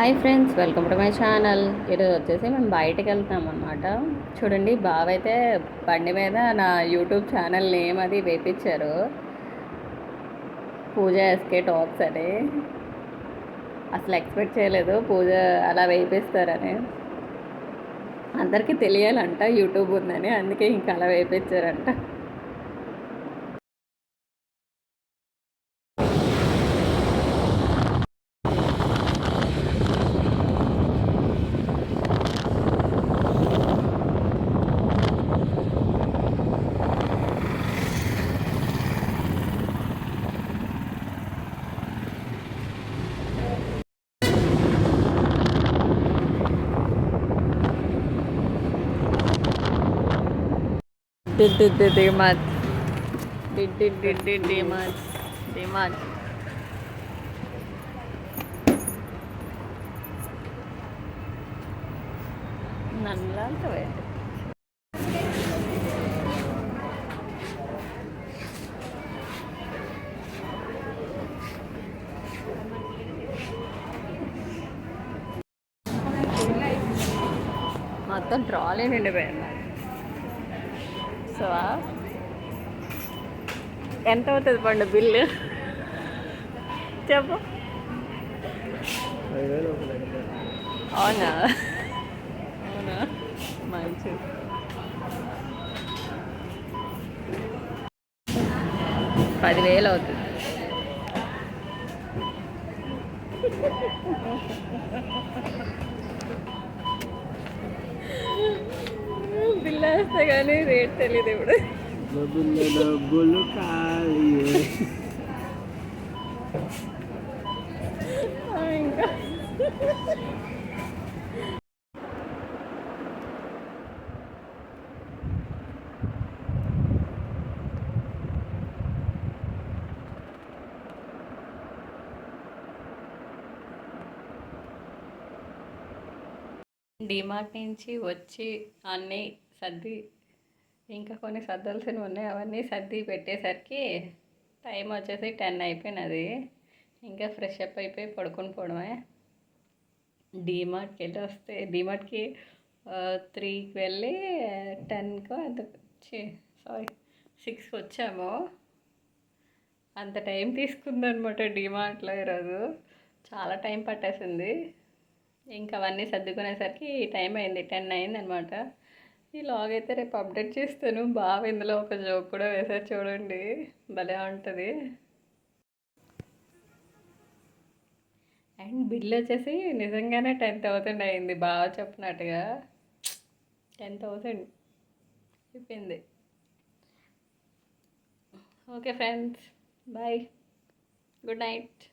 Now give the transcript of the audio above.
Hi friends welcome to my channel. ఈరోజు వచ్చేసి మేము బయటకు వెళ్తాం అనమాట చూడండి బావ అయితే బండి మీద నా యూట్యూబ్ ఛానల్ నేమ్ అది వేపించారు. పూజ ఎస్కే టాక్స్ అని. అసలు ఎక్స్పెక్ట్ చేయలేదు పూజ అలా వేపిస్తారని. అందరికీ తెలియాలంట యూట్యూబ్ ఉందని. అందుకే ఇంకా అలా వేపించారంట. Did did did dimat. Did did did did dimat. Dimat. నల్లాంతవే మొత్తం ట్రాలీ నిండిపోయింది సో ఎంత అవుతుంది పండు బిల్లు? చెప్పు. అవునా? అవునా? మంచి పదివేలు అవుతుంది. బిల్లు వేస్తే కానీ రేట్ తెలియదు ఇప్పుడు. డబ్బులు డబ్బులు ఇంకా డిమార్ట్ నుంచి వచ్చి అన్నీ సర్ది ఇంకా కొన్ని సర్దాల్సినవి ఉన్నాయి అవన్నీ సర్ది పెట్టేసరికి టైం వచ్చేసి టెన్ అయిపోయినది. ఇంకా ఫ్రెష్ అప్ అయిపోయి పడుకుని పోవడమే. డీమార్ట్కి వెళ్ళి వస్తే డీమార్ట్కి త్రీకి వెళ్ళి టెన్కో అంత సారీ సిక్స్కి వచ్చాము. అంత టైం తీసుకుందనమాట డీమార్ట్లో ఈరోజు. చాలా టైం పట్టేసింది. ఇంకా అవన్నీ సర్దుకునేసరికి టైం అయింది టెన్ అయింది అనమాట ఈ లాగ్ అయితే రేపు అప్డేట్ చేస్తాను. బాగా ఇందులో ఒక జోక్ కూడా వేసారు చూడండి. భలే ఉంటుంది. అండ్ బిల్ వచ్చేసి నిజంగానే టెన్ థౌసండ్ అయింది బాగా చెప్పినట్టుగా. టెన్ థౌసండ్ అయిపోయింది. Okay friends bye. Good night.